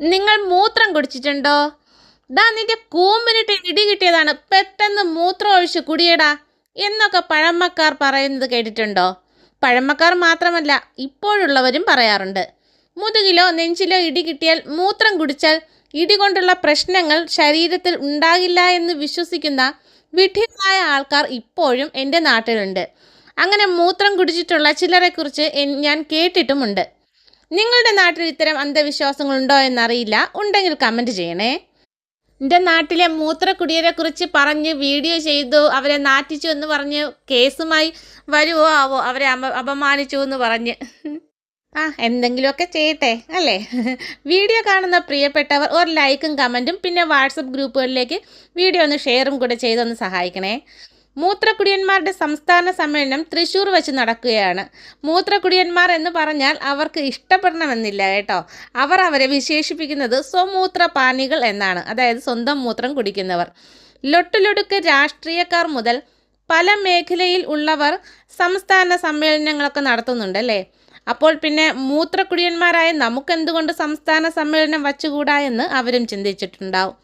നിങ്ങൾ മൂത്രം കുടിച്ചിട്ടുണ്ടോ? ദാ നിന്റെ കൂമ്പിനിട്ട് ഇടി കിട്ടിയതാണ്. പെട്ടെന്ന് മൂത്രം ഒഴിച്ച് കുടിയടാ എന്നൊക്കെ പഴമക്കാർ പറയുന്നത് കേട്ടിട്ടുണ്ടോ? പഴമക്കാർ മാത്രമല്ല ഇപ്പോഴുള്ളവരും പറയാറുണ്ട്. മുതുകിലോ നെഞ്ചിലോ ഇടി കിട്ടിയാൽ മൂത്രം കുടിച്ചാൽ ഇടി കൊണ്ടുള്ള പ്രശ്നങ്ങൾ ശരീരത്തിൽ ഉണ്ടാകില്ല എന്ന് വിശ്വസിക്കുന്ന വിഡ്ഢികളായ ആൾക്കാർ ഇപ്പോഴും എന്റെ നാട്ടിലുണ്ട്. അങ്ങനെ മൂത്രം കുടിച്ചിട്ടുള്ള ചിലരെക്കുറിച്ച് ഞാൻ കേട്ടിട്ടുമുണ്ട്. നിങ്ങളുടെ നാട്ടിൽ ഇത്തരം അന്ധവിശ്വാസങ്ങളുണ്ടോ എന്നറിയില്ല ഉണ്ടെങ്കിൽ കമന്റ് ചെയ്യണേ. എന്റെ നാട്ടിലെ മൂത്രക്കുടിയരെ കുറിച്ച് പറഞ്ഞ് വീഡിയോ ചെയ്തു അവരെ നാറ്റിച്ചു എന്ന് പറഞ്ഞ് കേസുമായി വരുവോ ആവോ അവരെ അപ അപമാനിച്ചു എന്ന് പറഞ്ഞ്. ആ എന്തെങ്കിലുമൊക്കെ ചെയ്യട്ടെ അല്ലേ? വീഡിയോ കാണുന്ന പ്രിയപ്പെട്ടവർ ഒരു ലൈക്കും കമന്റും പിന്നെ വാട്സപ്പ് ഗ്രൂപ്പുകളിലേക്ക് വീഡിയോ ഒന്ന് ഷെയറും കൂടെ ചെയ്തൊന്ന് സഹായിക്കണേ. മൂത്രക്കുടിയന്മാരുടെ സംസ്ഥാന സമ്മേളനം തൃശ്ശൂർ വെച്ച് നടക്കുകയാണ്. മൂത്രക്കുടിയന്മാർ എന്ന് പറഞ്ഞാൽ അവർക്ക് ഇഷ്ടപ്പെടണമെന്നില്ല കേട്ടോ. അവർ അവരെ വിശേഷിപ്പിക്കുന്നത് സ്വമൂത്രപാനികൾ എന്നാണ്. അതായത് സ്വന്തം മൂത്രം കുടിക്കുന്നവർ. ലൊട്ടുലൊടുക്ക് രാഷ്ട്രീയക്കാർ മുതൽ പല മേഖലയിൽ ഉള്ളവർ സംസ്ഥാന സമ്മേളനങ്ങളൊക്കെ നടത്തുന്നുണ്ട് അല്ലേ? അപ്പോൾ പിന്നെ മൂത്രക്കുടിയന്മാരായ നമുക്കെന്തുകൊണ്ട് സംസ്ഥാന സമ്മേളനം വച്ചുകൂടാ എന്ന് അവരും ചിന്തിച്ചിട്ടുണ്ടാവും.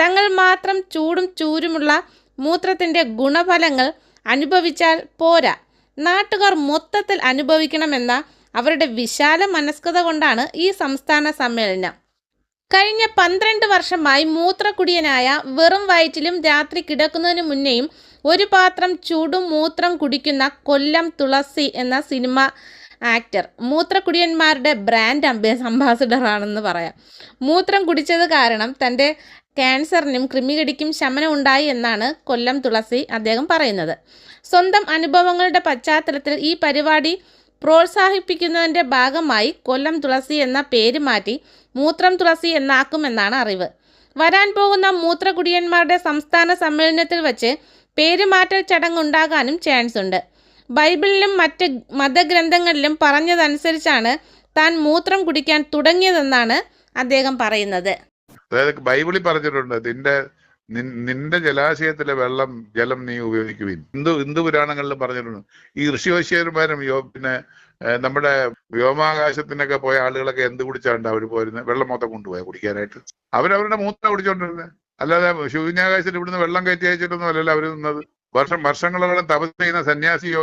തങ്ങൾ മാത്രം ചൂടും ചൂരുമുള്ള മൂത്രത്തിന്റെ ഗുണഫലങ്ങൾ അനുഭവിച്ചാൽ പോരാ. നാട്ടുകാർ മൊത്തത്തിൽ അനുഭവിക്കണമെന്ന അവരുടെ വിശാല മനസ്കത കൊണ്ടാണ് ഈ സംസ്ഥാന സമ്മേളനം. കഴിഞ്ഞ പന്ത്രണ്ട് വർഷമായി മൂത്രക്കുടിയനായ വെറും വയറ്റിലും രാത്രി കിടക്കുന്നതിന് മുന്നേയും ഒരു പാത്രം ചൂടും മൂത്രം കുടിക്കുന്ന കൊല്ലം തുളസി എന്ന സിനിമ ആക്ടർ മൂത്രക്കുടിയന്മാരുടെ ബ്രാൻഡ് അംബേ അംബാസിഡറാണെന്ന് പറയാം. മൂത്രം കുടിച്ചത് കാരണം തന്റെ ക്യാൻസറിനും കൃമികടിക്കും ശമനം ഉണ്ടായി എന്നാണ് കൊല്ലം തുളസി അദ്ദേഹം പറയുന്നത്. സ്വന്തം അനുഭവങ്ങളുടെ പശ്ചാത്തലത്തിൽ ഈ പരിപാടി പ്രോത്സാഹിപ്പിക്കുന്നതിന്റെ ഭാഗമായി കൊല്ലം തുളസി എന്ന പേര് മാറ്റി മൂത്രം തുളസി എന്നാക്കുമെന്നാണ് അറിവ്. വരാൻ പോകുന്ന മൂത്രകുടിയന്മാരുടെ സംസ്ഥാന സമ്മേളനത്തിൽ വച്ച് പേരുമാറ്റൽ ചടങ്ങുണ്ടാകാനും ചാൻസ് ഉണ്ട്. ബൈബിളിലും മറ്റ് മതഗ്രന്ഥങ്ങളിലും പറഞ്ഞതനുസരിച്ചാണ് താൻ മൂത്രം കുടിക്കാൻ തുടങ്ങിയതെന്നാണ് അദ്ദേഹം പറയുന്നത്. അതായത് ബൈബിളിൽ പറഞ്ഞിട്ടുണ്ട് നിന്റെ നിന്റെ ജലാശയത്തിലെ വെള്ളം ജലം നീ ഉപയോഗിക്കുകയും ഹിന്ദു ഹിന്ദു പുരാണങ്ങളിലും പറഞ്ഞിട്ടുണ്ട്. ഈ ഋഷിവശ്യന്മാരും പിന്നെ നമ്മുടെ വ്യോമാകാശത്തിനൊക്കെ പോയ ആളുകളൊക്കെ എന്ത് കുടിച്ചാണ്ട് അവർ പോരുന്നത് വെള്ളം മൊത്തം കൊണ്ടുപോയ കുടിക്കാനായിട്ട്. അവരവരുടെ മൂത്രം കുടിച്ചോണ്ടിരുന്നത് അല്ലാതെ ശൂന്യാകാശത്തിൽ ഇവിടുന്ന് വെള്ളം കയറ്റി അയച്ചിട്ടൊന്നും അല്ലല്ലോ അവർ നിന്നത്. വർഷം വർഷങ്ങളോളം തപസ് ചെയ്യുന്ന സന്യാസി യോ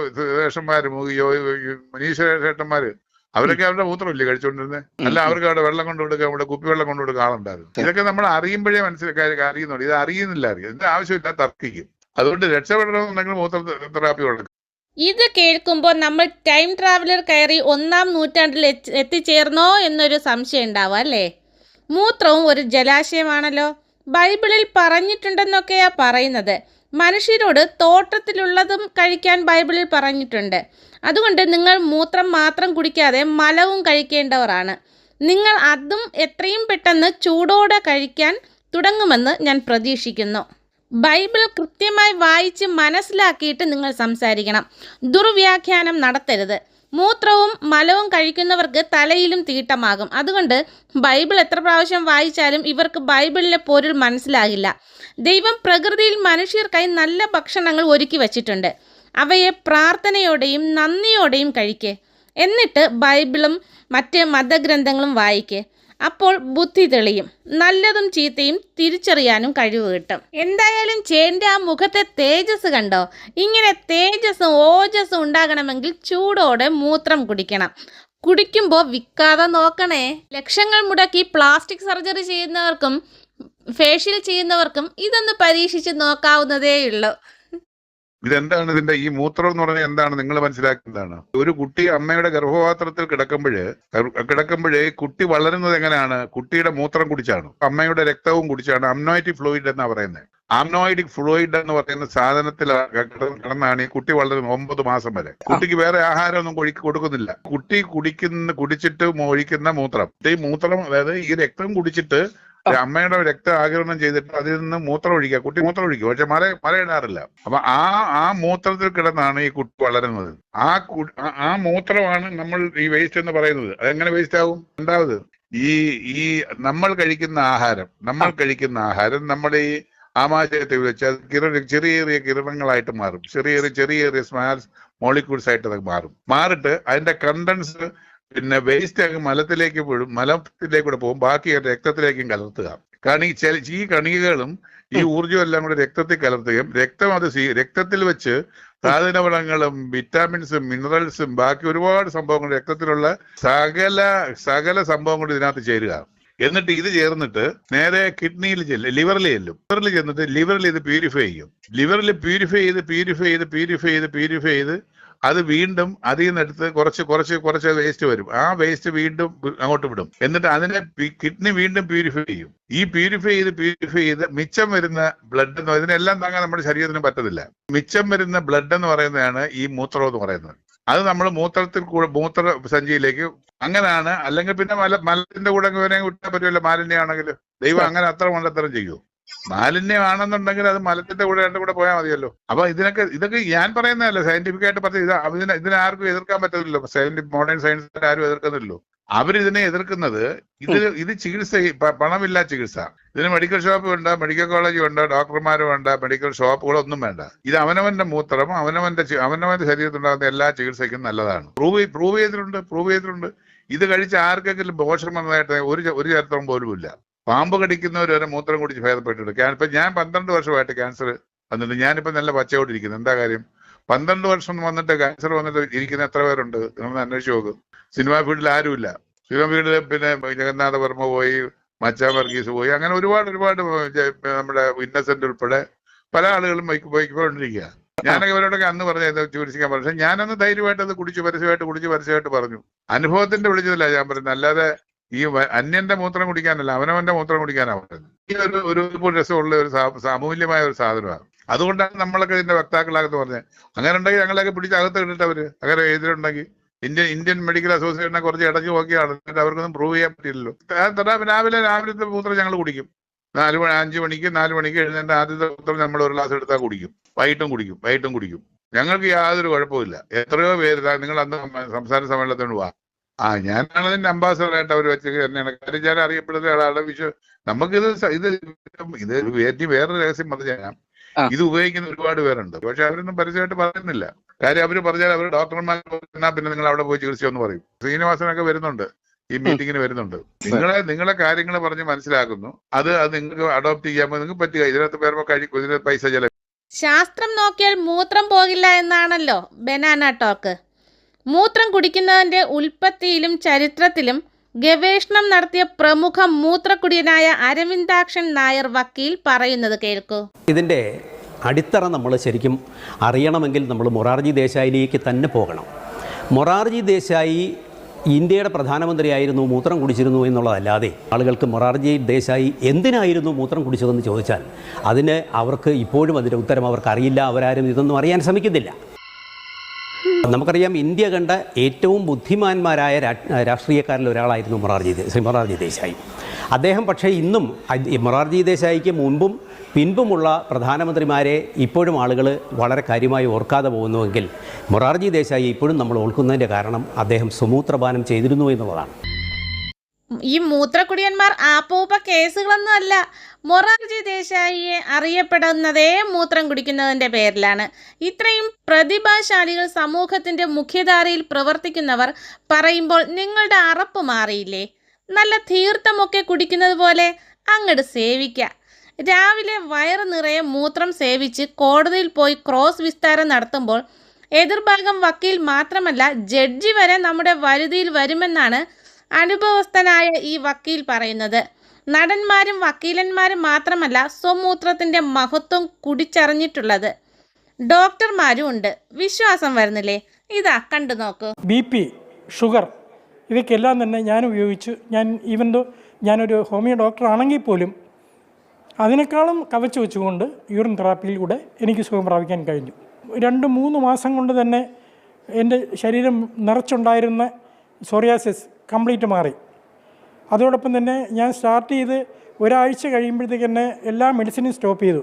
മുനീശ്വര മനീഷേട്ടന്മാര് അവരൊക്കെ അവരുടെ മൂത്രമില്ലേ കഴിച്ചുകൊണ്ടിരുന്നേ അല്ല അവർക്ക് അവിടെ വെള്ളം കൊണ്ടു കൊടുക്കുക അവിടെ കുപ്പിവെള്ളം കൊണ്ടു കൊടുക്കുക ആളുണ്ടായിരുന്നു. ഇതൊക്കെ നമ്മൾ അറിയുമ്പോഴേ മനസ്സിലാക്കി അറിയുന്നുണ്ട്. ഇത് അറിയുന്നില്ല അറിയാം ഇതിന്റെ ആവശ്യമില്ല തർക്കിക്കും. അതുകൊണ്ട് രക്ഷപ്പെടണമെന്നുണ്ടെങ്കിൽ മൂത്ര തെറാപ്പി കൊടുക്കും ഇത് കേൾക്കുമ്പോൾ നമ്മൾ ടൈം ട്രാവലർ കയറി ഒന്നാം നൂറ്റാണ്ടിൽ എത്തി- എത്തിച്ചേർന്നോ എന്നൊരു സംശയം ഉണ്ടാവും അല്ലേ? മൂത്രവും ഒരു ജലാശയമാണല്ലോ. ബൈബിളിൽ പറഞ്ഞിട്ടുണ്ടെന്നൊക്കെയാ പറയുന്നത്. മനുഷ്യരോട് തോട്ടത്തിലുള്ളതും കഴിക്കാൻ ബൈബിളിൽ പറഞ്ഞിട്ടുണ്ട്. അതുകൊണ്ട് നിങ്ങൾ മൂത്രം മാത്രം കുടിക്കാതെ മലവും കഴിക്കേണ്ടവരാണ്. നിങ്ങൾ അതും എത്രയും പെട്ടെന്ന് ചൂടോടെ കഴിക്കാൻ തുടങ്ങുമെന്ന് ഞാൻ പ്രതീക്ഷിക്കുന്നു. ബൈബിൾ കൃത്യമായി വായിച്ച് മനസ്സിലാക്കിയിട്ട് നിങ്ങൾ സംസാരിക്കണം. ദുർവ്യാഖ്യാനം നടത്തരുത്. മൂത്രവും മലവും കഴിക്കുന്നവർക്ക് തലയിലും തീട്ടമാകും. അതുകൊണ്ട് ബൈബിൾ എത്ര പ്രാവശ്യം വായിച്ചാലും ഇവർക്ക് ബൈബിളിലെ പൊരുൾ മനസ്സിലാകില്ല. ദൈവം പ്രകൃതിയിൽ മനുഷ്യർക്കായി നല്ല ഭക്ഷണങ്ങൾ ഒരുക്കി വച്ചിട്ടുണ്ട്. അവയെ പ്രാർത്ഥനയോടെയും നന്ദിയോടെയും കഴിക്കേ. എന്നിട്ട് ബൈബിളും മറ്റ് മതഗ്രന്ഥങ്ങളും വായിക്ക്. അപ്പോൾ ബുദ്ധി തെളിയും. നല്ലതും ചീത്തയും തിരിച്ചറിയാനും കഴിവ് കിട്ടും. എന്തായാലും ചേന്റെ ആ മുഖത്തെ തേജസ് കണ്ടോ? ഇങ്ങനെ തേജസ്സും ഓജസ്സും ഉണ്ടാകണമെങ്കിൽ ചൂടോടെ മൂത്രം കുടിക്കണം. കുടിക്കുമ്പോൾ വിൽക്കാതെ നോക്കണേ. ലക്ഷങ്ങൾ മുടക്കി പ്ലാസ്റ്റിക് സർജറി ചെയ്യുന്നവർക്കും ഫേഷ്യൽ ചെയ്യുന്നവർക്കും ഇതൊന്ന് പരീക്ഷിച്ച് നോക്കാവുന്നതേ ഉള്ളൂ ഇതെന്താണ് ഇതിന്റെ ഈ മൂത്രം എന്ന് പറഞ്ഞാൽ എന്താണ്? നിങ്ങൾ മനസ്സിലാക്കുന്നതാണ്. ഒരു കുട്ടി അമ്മയുടെ ഗർഭപാത്രത്തിൽ കിടക്കുമ്പോഴ് കിടക്കുമ്പോഴേ കുട്ടി വളരുന്നത് എങ്ങനെയാണ്? കുട്ടിയുടെ മൂത്രം കുടിച്ചാണ്? അമ്മയുടെ രക്തവും കുടിച്ചാണ്? അമ്നോയിറ്റി ഫ്ലൂയിഡ് എന്നാ പറയുന്നത്. ആംനോയിഡിക് ഫ്ലൂയിഡ് എന്ന് പറയുന്ന സാധനത്തിൽ കിടന്നാണ് ഈ കുട്ടി വളരുന്നത് ഒമ്പത് മാസം വരെ. കുട്ടിക്ക് വേറെ ആഹാരമൊന്നും കൊഴിക്ക് കൊടുക്കുന്നില്ല. കുട്ടി കുടിക്കുന്ന കുടിച്ചിട്ട് ഒഴിക്കുന്ന മൂത്രം. ഈ മൂത്രം അതായത് ഈ രക്തം കുടിച്ചിട്ട് അമ്മയുടെ രക്തം ആകിരണം ചെയ്തിട്ട് അതിൽ നിന്ന് മൂത്രം ഒഴിക്കുക. കുട്ടി മൂത്രം ഒഴിക്കുക പക്ഷെ മല മലയിടാറില്ല അപ്പൊ ആ ആ മൂത്രത്തിൽ കിടന്നാണ് ഈ കുട്ടി വളരുന്നത്. ആ കു- ആ- ആ മൂത്രമാണ് നമ്മൾ ഈ വേസ്റ്റ് എന്ന് പറയുന്നത്. അതെങ്ങനെ വേസ്റ്റ് ആവും? രണ്ടാമത് ഈ ഈ നമ്മൾ കഴിക്കുന്ന ആഹാരം നമ്മൾ കഴിക്കുന്ന ആഹാരം നമ്മുടെ ഈ ആമാശയത്തെ വെച്ച് അത് കിര ചെറിയ ചെറിയ കിരണങ്ങളായിട്ട് മാറും. ചെറിയ ചെറിയ ചെറിയ ചെറിയ സ്മാൽസ് മോളിക്യൂൾസ് ആയിട്ട് അത് മാറും. മാറിട്ട് അതിന്റെ കണ്ടൻസ് പിന്നെ വേസ്റ്റ് അങ്ങ് മലത്തിലേക്ക് വീഴും. മലത്തിലേക്ക് കൂടെ പോകും. ബാക്കി രക്തത്തിലേക്കും കലർത്തുക. കണി ചില- ഈ കണികകളും ഈ ഊർജം എല്ലാം കൂടെ രക്തത്തിൽ കലർത്തുകയും രക്തം അത് സ്വീ- രക്തത്തിൽ വെച്ച് സാധനവളങ്ങളും വിറ്റാമിൻസും മിനറൽസും ബാക്കി ഒരുപാട് സംഭവങ്ങൾ രക്തത്തിലുള്ള സകല സകല സംഭവങ്ങളും ഇതിനകത്ത് ചേരുക. എന്നിട്ട് ഇത് ചേർന്നിട്ട് നേരെ കിഡ്നിയിൽ ചെല്ലും ലിവറിൽ ചെല്ലും. ലിവറിൽ ചെന്നിട്ട് ലിവറിൽ ഇത് പ്യൂരിഫൈ ചെയ്യും. ലിവറിൽ പ്യൂരിഫൈ ചെയ്ത് പ്യൂരിഫൈ ചെയ്ത് പ്യൂരിഫൈ ചെയ്ത് പ്യൂരിഫൈ ചെയ്ത് അത് വീണ്ടും അതിൽ നിന്നെടുത്ത് കുറച്ച് കുറച്ച് കുറച്ച് വേസ്റ്റ് വരും. ആ വേസ്റ്റ് വീണ്ടും അങ്ങോട്ട് വിടും. എന്നിട്ട് അതിനെ കിഡ്നി വീണ്ടും പ്യൂരിഫൈ ചെയ്യും. ഈ പ്യൂരിഫൈ ചെയ്ത് പ്യൂരിഫൈ ചെയ്ത് മിച്ചം വരുന്ന ബ്ലഡ് എന്ന് ഇതിനെല്ലാം താങ്ങാൻ നമ്മുടെ ശരീരത്തിന് പറ്റത്തില്ല. മിച്ചം വരുന്ന ബ്ലഡ് എന്ന് പറയുന്നതാണ് ഈ മൂത്രം എന്ന് പറയുന്നത്. അത് നമ്മൾ മൂത്രത്തിൽ കൂടെ മൂത്ര സഞ്ചിയിലേക്ക് അങ്ങനെയാണ്. അല്ലെങ്കിൽ പിന്നെ മല മലത്തിന്റെ കൂടെ ഇവനെ വിട്ടാൽ പറ്റുമല്ലോ മാലിന്യമാണെങ്കിൽ. ദൈവം അങ്ങനെ അത്ര മണ്ടത്തരം ചെയ്യൂ. മാലിന്യമാണെന്നുണ്ടെങ്കിൽ അത് മലത്തിന്റെ കൂടെ രണ്ടും കൂടെ പോയാൽ മതിയല്ലോ. അപ്പൊ ഇതിനൊക്കെ ഇതൊക്കെ ഞാൻ പറയുന്നതല്ല സയന്റിഫിക് ആയിട്ട് പറഞ്ഞ ഇത് ഇതിനെ ഇതിനെ ആർക്കും എതിർക്കാൻ പറ്റത്തില്ലല്ലോ. സയന്റിഫിക് മോഡേൺ സയൻസ് ആരും എതിർക്കുന്നില്ലല്ലോ. അവരിതിനെ എതിർക്കുന്നത് ഇത് ഇത് ചികിത്സ പണമില്ല ചികിത്സ. ഇതിന് മെഡിക്കൽ ഷോപ്പ് വേണ്ട മെഡിക്കൽ കോളേജ് വേണ്ട ഡോക്ടർമാരും വേണ്ട മെഡിക്കൽ ഷോപ്പുകളൊന്നും വേണ്ട. ഇത് അവനവന്റെ മൂത്രം അവനവന്റെ അവനവന്റെ ശരീരത്തിലുണ്ടാകുന്ന എല്ലാ ചികിത്സയ്ക്കും നല്ലതാണ്. പ്രൂവ് പ്രൂവ് ചെയ്തിട്ടുണ്ട് പ്രൂവ് ചെയ്തിട്ടുണ്ട്. ഇത് കഴിച്ച് ആർക്കെങ്കിലും ദോഷം വന്നതായിട്ട് ഒരു ഒരു ചരിത്രം പോലും ഇല്ല പാമ്പ് കടിക്കുന്നവർ വരെ മൂത്രം കുടിച്ച് ഭേദപ്പെട്ടിട്ടുണ്ട്. ഇപ്പൊ ഞാൻ പന്ത്രണ്ട് വർഷമായിട്ട് ക്യാൻസർ വന്നിട്ട് ഞാനിപ്പോ നല്ല പച്ചയോടിരിക്കുന്നു. എന്താ കാര്യം? പന്ത്രണ്ട് വർഷം വന്നിട്ട് ക്യാൻസർ വന്നിട്ട് ഇരിക്കുന്ന എത്ര പേരുണ്ട്? നിങ്ങൾ അന്വേഷിച്ച് നോക്ക്. സിനിമാ ഫീൽഡിൽ ആരുമില്ല. സിനിമ ഫീൽഡിൽ പിന്നെ ജഗന്നാഥ വർമ്മ പോയി മച്ചാ വർഗീസ് പോയി അങ്ങനെ ഒരുപാട് ഒരുപാട് നമ്മുടെ ഇന്നസെന്റ് ഉൾപ്പെടെ പല ആളുകളും പോയി- പോയിക്കൊണ്ടിരിക്കുക ഞാനൊക്കെ ഇവരോടൊക്കെ അന്ന് പറഞ്ഞ ചികിത്സിക്കാൻ പറഞ്ഞു. പക്ഷെ ഞാനന്ന് ധൈര്യമായിട്ട് അത് കുടിച്ച് പരസ്യമായിട്ട് കുടിച്ച് പരസ്യമായിട്ട് പറഞ്ഞു. അനുഭവത്തിന്റെ വിളിച്ചതല്ല ഞാൻ പറയുന്നത് അല്ലാതെ ഈ അന്യന്റെ മൂത്രം കുടിക്കാനല്ല അവനവന്റെ മൂത്രം കുടിക്കാനാ ഈ ഒരു ഒരു രസമുള്ള ഒരു സാമൂല്യമായ ഒരു സാധനമാണ്. അതുകൊണ്ടാണ് നമ്മളൊക്കെ ഇതിന്റെ വക്താക്കളാകത്ത് പറഞ്ഞത്. അങ്ങനെ ഉണ്ടെങ്കിൽ ഞങ്ങളൊക്കെ പിടിച്ച് അകത്ത് ഇട്ടിട്ട് അവർ അങ്ങനെ എതിരുണ്ടെങ്കിൽ ഇന്ത്യൻ ഇന്ത്യൻ മെഡിക്കൽ അസോസിയേഷനെ കുറച്ച് ഇടഞ്ഞു നോക്കിയാണ്. എന്നിട്ട് അവർക്കൊന്നും പ്രൂവ് ചെയ്യാൻ പറ്റില്ലല്ലോ. രാവിലെ രാവിലത്തെ മൂത്രം ഞങ്ങൾ കുടിക്കും. നാല് മണി അഞ്ചു മണിക്ക് നാല് മണിക്ക് എഴുന്നേറ്റ് ആദ്യത്തെ മൂത്രം നമ്മൾ ഒരു ഗ്ലാസ് എടുത്താൽ കുടിക്കും. വൈകിട്ടും കുടിക്കും വൈകിട്ടും കുടിക്കും. ഞങ്ങൾക്ക് യാതൊരു കുഴപ്പമില്ല എത്രയോ പേര് നിങ്ങൾ അന്ന് സംസാര സമ്മേളനത്തിന് വാ. ആ ഞാനാണ് അതിന്റെ അംബാസഡർ ആയിട്ട് അവർ വെച്ച് തന്നെയാണ്. കാര്യം ഞാൻ അറിയപ്പെടുന്ന ആളാണ് വിശ്വ നമുക്കിത് ഇത് ഇത് വേറ്റി വേറൊരു രഹസ്യം പറഞ്ഞു ആ. ഇത് ഉപയോഗിക്കുന്ന ഒരുപാട് പേരുണ്ട്. പക്ഷെ അവരൊന്നും പരസ്യമായിട്ട് പറയുന്നില്ല. കാര്യം അവർ പറഞ്ഞാൽ അവർ ഡോക്ടർമാർ പിന്നെ നിങ്ങൾ അവിടെ പോയി ചികിത്സയെന്ന് പറയും. ശ്രീനിവാസനൊക്കെ വരുന്നുണ്ട്. ഈ മീറ്റിങ്ങിന് വരുന്നുണ്ട്. നിങ്ങളെ നിങ്ങളെ കാര്യങ്ങൾ പറഞ്ഞ് മനസ്സിലാക്കുന്നു. അത് അത് നിങ്ങൾക്ക് അഡോപ്റ്റ് ചെയ്യാൻ നിങ്ങൾക്ക് പറ്റുക. ഇതിനകത്ത് വരുമ്പോൾ കഴിക്കും ഇതിനകത്ത് പൈസ ചില ശാസ്ത്രം നോക്കിയാൽ മൂത്രം പോകില്ല എന്നാണല്ലോ ബനാന ടോക്ക്. മൂത്രം കുടിക്കുന്നതിന്റെ ഉൽപ്പത്തിയിലും ചരിത്രത്തിലും ഗവേഷണം നടത്തിയ പ്രമുഖ മൂത്രക്കുടിയനായ അരവിന്ദാക്ഷൻ നായർ വക്കീൽ പറയുന്നത് കേൾക്കൂ. ഇതിന്റെ അടിത്തറ നമ്മൾ ശരിക്കും അറിയണമെങ്കിൽ നമ്മൾ മൊറാർജി ദേശായിലേക്ക് തന്നെ പോകണം. മൊറാർജി ദേശായി ഇന്ത്യയുടെ പ്രധാനമന്ത്രിയായിരുന്നു മൂത്രം കുടിച്ചിരുന്നു എന്നുള്ളതല്ലാതെ ആളുകൾക്ക് മൊറാർജി ദേശായി എന്തിനായിരുന്നു മൂത്രം കുടിച്ചതെന്ന് ചോദിച്ചാൽ അതിന് അവർക്ക് ഇപ്പോഴും അതിന്റെ ഉത്തരം അവർക്ക് അറിയില്ല അവരാരും ഇതൊന്നും അറിയാൻ ശ്രമിക്കുന്നില്ല. നമുക്കറിയാം ഇന്ത്യ കണ്ട ഏറ്റവും ബുദ്ധിമാന്മാരായ രാഷ്ട്രീയക്കാരിൽ ഒരാളായിരുന്നു മൊറാർജി ശ്രീ മൊറാർജി ദേശായി. അദ്ദേഹം പക്ഷേ ഇന്നും മൊറാർജി ദേശായിക്ക് മുൻപും പിൻപുമുള്ള പ്രധാനമന്ത്രിമാരെ ഇപ്പോഴും ആളുകൾ വളരെ കാര്യമായി ഓർക്കാതെ പോകുന്നുവെങ്കിൽ മൊറാർജി ദേശായി ഇപ്പോഴും നമ്മൾ ഓർക്കുന്നതിന്റെ കാരണം അദ്ദേഹം സുമൂത്രപാനം ചെയ്തിരുന്നു എന്നുള്ളതാണ്. ഈ മൂത്രക്കുടിയന്മാർ ആപ്പൂപ്പ കേസുകളൊന്നും അല്ല. മൊറാർജി ദേശായിയെ അറിയപ്പെടുന്നതേ മൂത്രം കുടിക്കുന്നതിന്റെ പേരിലാണ്. ഇത്രയും പ്രതിഭാശാലികൾ സമൂഹത്തിന്റെ മുഖ്യധാരയിൽ പ്രവർത്തിക്കുന്നവർ പറയുമ്പോൾ നിങ്ങളുടെ അറപ്പ് മാറിയില്ലേ? നല്ല തീർത്ഥമൊക്കെ കുടിക്കുന്നത് പോലെ അങ്ങട് സേവിക്കുക രാവിലെ വയറ് നിറയെ മൂത്രം സേവിച്ച് കോടതിയിൽ പോയി ക്രോസ് വിസ്താരം നടത്തുമ്പോൾ എതിർഭാഗം വക്കീൽ മാത്രമല്ല ജഡ്ജി വരെ നമ്മുടെ വരുതിയിൽ വരുമെന്നാണ് അനുഭവസ്ഥനായ ഈ വക്കീൽ പറയുന്നത് നടന്മാരും വക്കീലന്മാരും മാത്രമല്ല സ്വമൂത്രത്തിന്റെ മഹത്വം കുടിച്ചറിഞ്ഞിട്ടുള്ളത്. ഡോക്ടർമാരും ഉണ്ട്. വിശ്വാസം വരുന്നില്ലേ? ഇതാ കണ്ടു നോക്കൂ. ബി പി ഷുഗർ ഇവയ്ക്കെല്ലാം തന്നെ ഞാൻ ഉപയോഗിച്ചു. ഞാൻ ഈവൻ ദോ ഞാനൊരു ഹോമിയോ ഡോക്ടർ ആണെങ്കിൽ പോലും അതിനേക്കാളും കവച്ചു വെച്ചുകൊണ്ട് യൂറിൻ തെറാപ്പിയിലൂടെ എനിക്ക് സുഖം പ്രാപിക്കാൻ കഴിഞ്ഞു. രണ്ട് മൂന്ന് മാസം കൊണ്ട് തന്നെ എന്റെ ശരീരം നിറച്ചുണ്ടായിരുന്ന സോറിയാസിസ് കംപ്ലീറ്റ് മാറി. അതോടൊപ്പം തന്നെ ഞാൻ സ്റ്റാർട്ട് ചെയ്ത് ഒരാഴ്ച കഴിയുമ്പോഴത്തേക്ക് തന്നെ എല്ലാ മെഡിസിനും സ്റ്റോപ്പ് ചെയ്തു.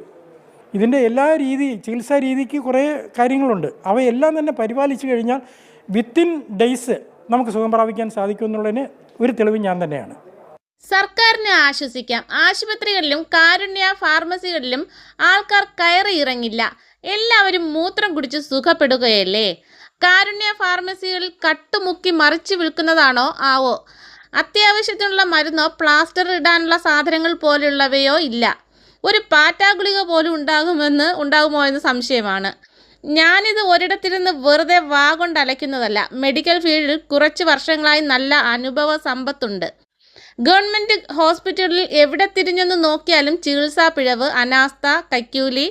ഇതിന്റെ എല്ലാ രീതി ചികിത്സാ രീതിക്ക് കുറേ കാര്യങ്ങളുണ്ട്. അവയെല്ലാം തന്നെ പരിപാലിച്ചു കഴിഞ്ഞാൽ വിത്തിൻ ഡേയ്സ് നമുക്ക് സുഖം പ്രാപിക്കാൻ സാധിക്കുമെന്നുള്ളതിന് ഒരു തെളിവ് ഞാൻ തന്നെയാണ്. സർക്കാരിനെ ആശ്വസിക്കാം. ആശുപത്രികളിലും കാരുണ്യ ഫാർമസികളിലും ആൾക്കാർ കയറി ഇറങ്ങില്ല. എല്ലാവരും മൂത്രം കുടിച്ച് സുഖപ്പെടുകയല്ലേ? കാരുണ്യ ഫാർമസികളിൽ കട്ടുമുക്കി മറിച്ച് വിൽക്കുന്നതാണോ? ആവോ. അത്യാവശ്യത്തിനുള്ള മരുന്നോ പ്ലാസ്റ്റർ ഇടാനുള്ള സാധനങ്ങൾ പോലെയുള്ളവയോ ഇല്ല. ഒരു പാറ്റാ ഗുളിക പോലും ഉണ്ടാകുമെന്ന് ഉണ്ടാകുമോ എന്ന് സംശയമാണ്. ഞാനിത് ഒരിടത്തിരുന്ന് വെറുതെ വാ കൊണ്ട് അലയ്ക്കുന്നതല്ല. മെഡിക്കൽ ഫീൽഡിൽ കുറച്ച് വർഷങ്ങളായി നല്ല അനുഭവ സമ്പത്തുണ്ട്. ഗവൺമെന്റ് ഹോസ്പിറ്റലിൽ എവിടെ തിരിഞ്ഞൊന്ന് നോക്കിയാലും ചികിത്സാ പിഴവ് അനാസ്ഥ കൈക്കൂലി.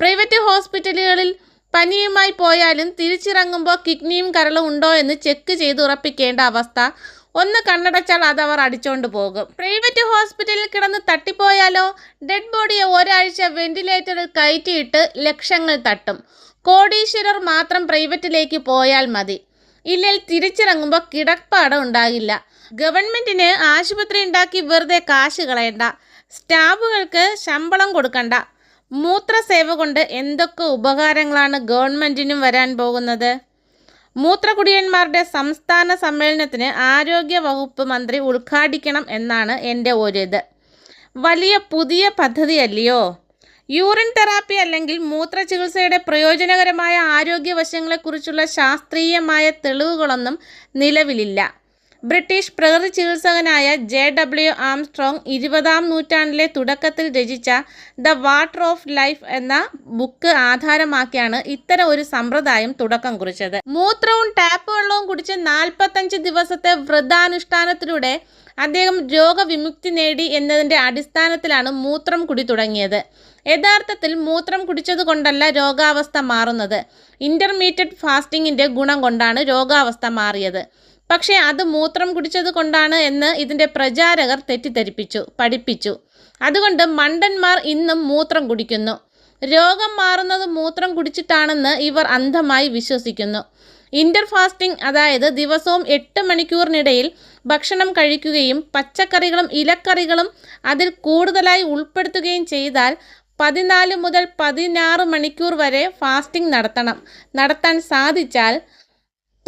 പ്രൈവറ്റ് ഹോസ്പിറ്റലുകളിൽ പനിയുമായി പോയാലും തിരിച്ചിറങ്ങുമ്പോൾ കിഡ്നിയും കരളും ഉണ്ടോ എന്ന് ചെക്ക് ചെയ്ത് ഉറപ്പിക്കേണ്ട അവസ്ഥ. ഒന്ന് കണ്ണടച്ചാൽ അത് അവർ അടിച്ചോണ്ട് പോകും. പ്രൈവറ്റ് ഹോസ്പിറ്റലിൽ കിടന്ന് തട്ടിപ്പോയാലോ? ഡെഡ് ബോഡിയെ ഒരാഴ്ച വെന്റിലേറ്ററിൽ കയറ്റിയിട്ട് ലക്ഷങ്ങൾ തട്ടും. കോടീശ്വരർ മാത്രം പ്രൈവറ്റിലേക്ക് പോയാൽ മതി. ഇല്ലെങ്കിൽ തിരിച്ചിറങ്ങുമ്പോൾ കിടപ്പാടം ഉണ്ടാകില്ല. ഗവൺമെന്റിന് ആശുപത്രി ഉണ്ടാക്കി വെറുതെ കാശ് കളയണ്ട. സ്റ്റാഫുകൾക്ക് ശമ്പളം കൊടുക്കണ്ട. മൂത്രസേവ കൊണ്ട് എന്തൊക്കെ ഉപകാരങ്ങളാണ് ഗവൺമെന്റിനും വരാൻ പോകുന്നത്? മൂത്രകുടിയന്മാരുടെ സംസ്ഥാന സമ്മേളനത്തിന് ആരോഗ്യ വകുപ്പ് മന്ത്രി ഉദ്ഘാടിക്കണം എന്നാണ് എന്റെ ഒരിത്. വലിയ പുതിയ പദ്ധതിയല്ലയോ? യൂറിൻ തെറാപ്പി അല്ലെങ്കിൽ മൂത്രചികിത്സയുടെ പ്രയോജനകരമായ ആരോഗ്യവശങ്ങളെക്കുറിച്ചുള്ള ശാസ്ത്രീയമായ തെളിവുകളൊന്നും നിലവിലില്ല. ബ്രിട്ടീഷ് പ്രകൃതി ചികിത്സകനായ ജെ ഡബ്ല്യു ആംസ്ട്രോങ് ഇരുപതാം നൂറ്റാണ്ടിലെ തുടക്കത്തിൽ രചിച്ച ദ വാട്ടർ ഓഫ് ലൈഫ് എന്ന ബുക്ക് ആധാരമാക്കിയാണ് ഇത്തരം ഒരു സമ്പ്രദായം തുടക്കം കുറിച്ചത്. മൂത്രവും ടാപ്പ് വെള്ളവും കുടിച്ച് നാൽപ്പത്തഞ്ച് ദിവസത്തെ വ്രതാനുഷ്ഠാനത്തിലൂടെ അദ്ദേഹം രോഗവിമുക്തി നേടി എന്നതിന്റെ അടിസ്ഥാനത്തിലാണ് മൂത്രം കുടി തുടങ്ങിയത്. യഥാർത്ഥത്തിൽ മൂത്രം കുടിച്ചത് കൊണ്ടല്ല രോഗാവസ്ഥ മാറുന്നത്. ഇന്റർമീഡിയറ്റ് ഫാസ്റ്റിങ്ങിന്റെ ഗുണം കൊണ്ടാണ് രോഗാവസ്ഥ മാറിയത്. പക്ഷേ അത് മൂത്രം കുടിച്ചത് കൊണ്ടാണ് എന്ന് ഇതിന്റെ പ്രചാരകർ തെറ്റിദ്ധരിപ്പിച്ചു പഠിപ്പിച്ചു. അതുകൊണ്ട് മണ്ടന്മാർ ഇന്നും മൂത്രം കുടിക്കുന്നു. രോഗം മാറുന്നത് മൂത്രം കുടിച്ചിട്ടാണെന്ന് ഇവർ അന്ധമായി വിശ്വസിക്കുന്നു. ഇന്റർ ഫാസ്റ്റിംഗ് അതായത് ദിവസവും എട്ട് മണിക്കൂറിനിടയിൽ ഭക്ഷണം കഴിക്കുകയും പച്ചക്കറികളും ഇലക്കറികളും അതിൽ കൂടുതലായി ഉൾപ്പെടുത്തുകയും ചെയ്താൽ പതിനാല് മുതൽ പതിനാറ് മണിക്കൂർ വരെ ഫാസ്റ്റിംഗ് നടത്തണം. നടത്താൻ സാധിച്ചാൽ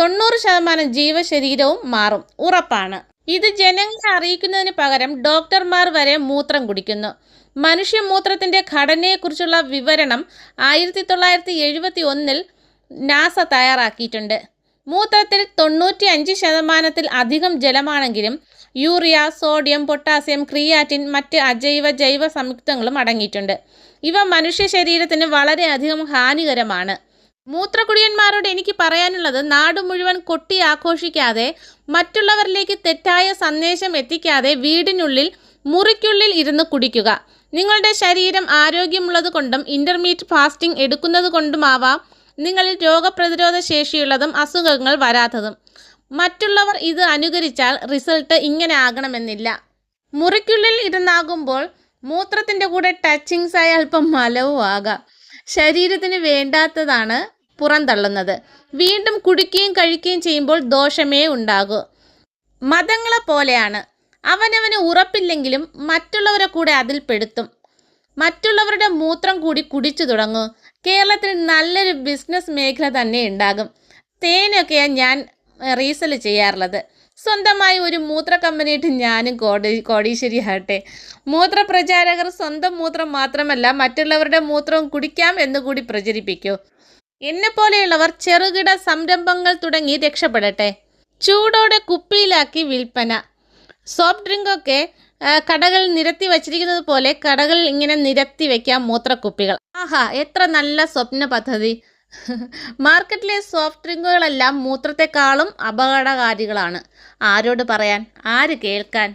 തൊണ്ണൂറ് ശതമാനം ജീവശരീരവും മാറും. ഉറപ്പാണ്. ഇത് ജനങ്ങളെ അറിയിക്കുന്നതിന് പകരം ഡോക്ടർമാർ വരെ മൂത്രം കുടിക്കുന്നു. മനുഷ്യ മനുഷ്യമൂത്രത്തിന്റെ ഘടനയെക്കുറിച്ചുള്ള വിവരണം ആയിരത്തി തൊള്ളായിരത്തി എഴുപത്തി ഒന്നിൽ നാസ തയ്യാറാക്കിയിട്ടുണ്ട്. മൂത്രത്തിൽ തൊണ്ണൂറ്റി അഞ്ച് ശതമാനത്തിൽ അധികം ജലമാണെങ്കിലും യൂറിയ സോഡിയം പൊട്ടാസ്യം ക്രിയാറ്റിൻ മറ്റ് അജൈവ ജൈവ സംയുക്തങ്ങളും അടങ്ങിയിട്ടുണ്ട്. ഇവ മനുഷ്യ ശരീരത്തിന് വളരെയധികം ഹാനികരമാണ്. മൂത്രക്കുടിയന്മാരോട് എനിക്ക് പറയാനുള്ളത് നാട് മുഴുവൻ കൊട്ടി ആഘോഷിക്കാതെ മറ്റുള്ളവരിലേക്ക് തെറ്റായ സന്ദേശം എത്തിക്കാതെ വീടിനുള്ളിൽ മുറിക്കുള്ളിൽ ഇരുന്ന് കുടിക്കുക. നിങ്ങളുടെ ശരീരം ആരോഗ്യമുള്ളത് കൊണ്ടും ഇന്റർമീഡിയറ്റ് ഫാസ്റ്റിംഗ് എടുക്കുന്നത് കൊണ്ടുമാവാം. നിങ്ങളിൽ രോഗപ്രതിരോധ ശേഷിയുള്ളതും അസുഖങ്ങൾ വരാത്തതും. മറ്റുള്ളവർ ഇത് അനുകരിച്ചാൽ റിസൾട്ട് ഇങ്ങനെ ആകണമെന്നില്ല. മുറിക്കുള്ളിൽ ഇരുന്നാകുമ്പോൾ മൂത്രത്തിന്റെ കൂടെ ടച്ചിങ്സ് ആയ അല്പം മലവും ആകാം. ശരീരത്തിന് വേണ്ടാത്തതാണ് പുറന്തള്ളുന്നത്. വീണ്ടും കുടിക്കുകയും കഴിക്കുകയും ചെയ്യുമ്പോൾ ദോഷമേ ഉണ്ടാകൂ. മതങ്ങളെ പോലെയാണ്. അവനവന് ഉറപ്പില്ലെങ്കിലും മറ്റുള്ളവരെ കൂടെ അതിൽ പെടുത്തും. മറ്റുള്ളവരുടെ മൂത്രം കൂടി കുടിച്ചു തുടങ്ങും. കേരളത്തിൽ നല്ലൊരു ബിസിനസ് മേഖല തന്നെ ഉണ്ടാകും. തേനൊക്കെയാണ് ഞാൻ റീസെൽ ചെയ്യാറുള്ളത്. സ്വന്തമായി ഒരു മൂത്ര കമ്പനിയിട്ട് ഞാനും കോടി കോടീശ്വരി ആകട്ടെ. മൂത്രപ്രചാരകർ സ്വന്തം മൂത്രം മാത്രമല്ല മറ്റുള്ളവരുടെ മൂത്രവും കുടിക്കാം എന്നുകൂടി പ്രചരിപ്പിക്കൂ. എന്നെ പോലെയുള്ളവർ ചെറുകിട സംരംഭങ്ങൾ തുടങ്ങി രക്ഷപ്പെടട്ടെ. ചൂടോടെ കുപ്പിയിലാക്കി വിൽപ്പന. സോഫ്റ്റ് ഡ്രിങ്കൊക്കെ കടകൾ നിരത്തി വച്ചിരിക്കുന്നത് പോലെ കടകൾ ഇങ്ങനെ നിരത്തി വെക്കാം മൂത്രക്കുപ്പികൾ. ആഹാ എത്ര നല്ല സ്വപ്ന പദ്ധതി. മാർക്കറ്റിലെ സോഫ്റ്റ് ഡ്രിങ്കുകളെല്ലാം മൂത്രത്തെക്കാളും അപകടകാരികളാണ്. ആരോട് പറയാൻ? ആര് കേൾക്കാൻ?